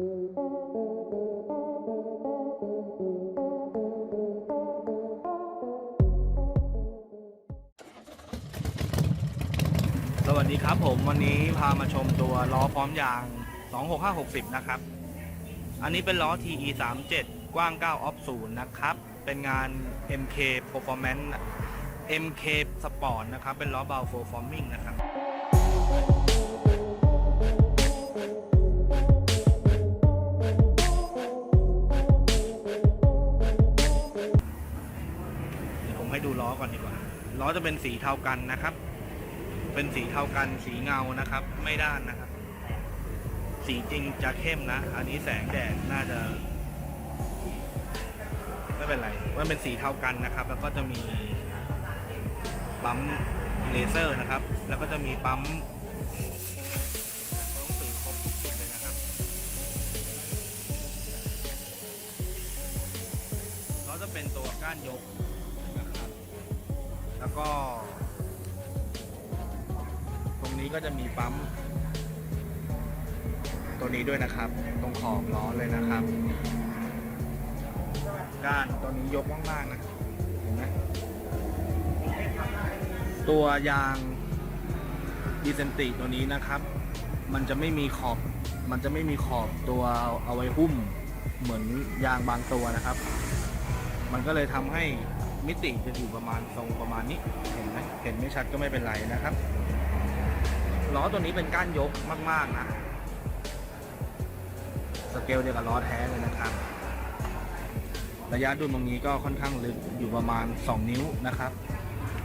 สวัสดีครับผมวันนี้พามาชมตัวล้อพร้อมยาง 26560 นะครับ อันนี้เป็นล้อ TE 37กว้าง 9 ออฟ0นะครับ เป็นงาน MK Performance MK Sport นะครับ เป็นล้อเบา Full Forming นะครับ ผมให้ดูล้อก่อนดีกว่า ล้อจะเป็นสีเทากันนะครับ เป็นสีเทากันสีเงานะครับ ไม่ด้านนะครับ สีจริงจะเข้มนะ อันนี้แสงแดดน่าจะ ไม่เป็นไรมันเป็นสีเทากันนะครับ แล้วก็จะมีปั๊มเลเซอร์นะครับ แล้วก็จะมีปั๊มต้องสีครบทุกจุดเลยนะครับล้อจะเป็นตัวก้านยก แล้วก็ ตรงนี้ก็จะมีปั๊ม ตัวนี้ด้วยนะครับ ตรงขอบล้อเลยนะครับก้านตัวนี้ยกมากๆนะเห็นไหมตัวยางดีเซนติตัวนี้นะครับ มันจะไม่มีขอบ มันจะไม่มีขอบตัวเอาไว้หุ้มเหมือนยางบางตัวนะครับ มันก็เลยทำให้ มิติจะอยู่ประมาณทรงประมาณนี้เห็นไหมเห็นไม่ชัดก็ไม่เป็นไรนะครับล้อตัวนี้เป็นก้านยกมาก ๆ นะ สเกลเดียวกับล้อแท้เลยนะครับ ระยะดุลตรงนี้ก็ค่อนข้างลึกอยู่ประมาณ 2 นิ้วนะครับ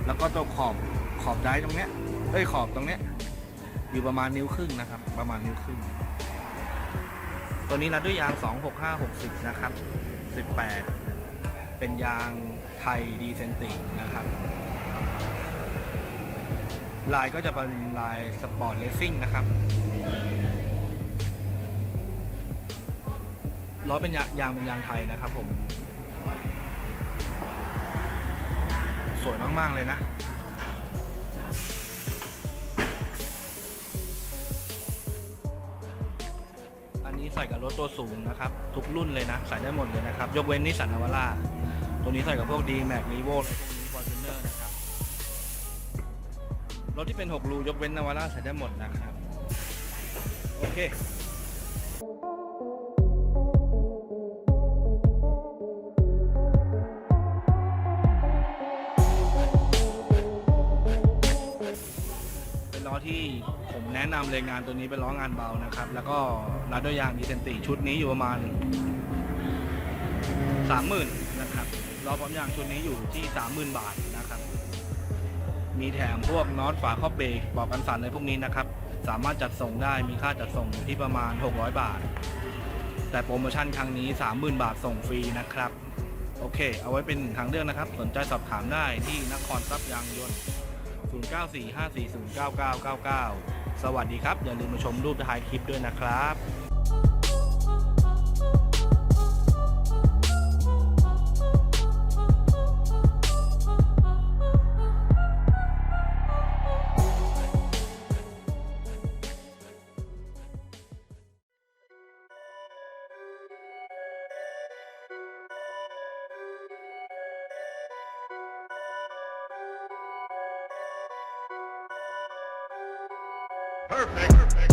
แล้วก็ตัวขอบขอบได้ตรงเนี้ยเอ้ยขอบตรงเนี้ยอยู่ประมาณนิ้วครึ่งนะครับ ประมาณนิ้วครึ่ง ตัวนี้รัดด้วยยาง 26560 นะครับ 18 เป็นยาง ไทยดีเซนตินะครับลายก็จะเป็นลายสปอร์ตเลสซิ่งนะครับล้อเป็นยางยางเป็นยางไทยนะครับผม สวยมาก ๆ เลยนะอันนี้ใส่กับรถตัวสูงนะครับ ทุกรุ่นเลยนะ ใส่ได้หมดเลยนะครับ ยกเว้นนิสสันนาวาร่า ตัวนี้ใส่กับพวก D Max r e v o อะไรพวกนี้ Fortuner นะครับ รถที่เป็น 6 รู ยกเว้นนาวาร่าใส่ได้หมดนะครับ โอเคเป็นล้อที่ผมแนะนำเลยงานตัวนี้เป็นล้องานเบานะครับ แล้วก็รัดด้วยยางดีเซนติชุดนี้อยู่ประมาณ30,000นะครับ ล้อพร้อมยางชุดนี้อยู่ที่ 30,000 บาทนะครับ มีแถมพวกน็อตฝาครอบเบรกบอกกันสั่นอะไรพวกนี้นะครับ สามารถจัดส่งได้มีค่าจัดส่งอยู่ที่ประมาณ 600 บาท แต่โปรโมชั่นครั้งนี้ 30,000 บาทส่งฟรีนะครับ โอเค เอาไว้เป็นทางเลือกนะครับ สนใจสอบถามได้ที่นครทรัพย์ยางยนต์ 0945409999 สวัสดีครับ อย่าลืมมาชมรูปท้ายคลิปด้วยนะครับ Perfect. Perfect.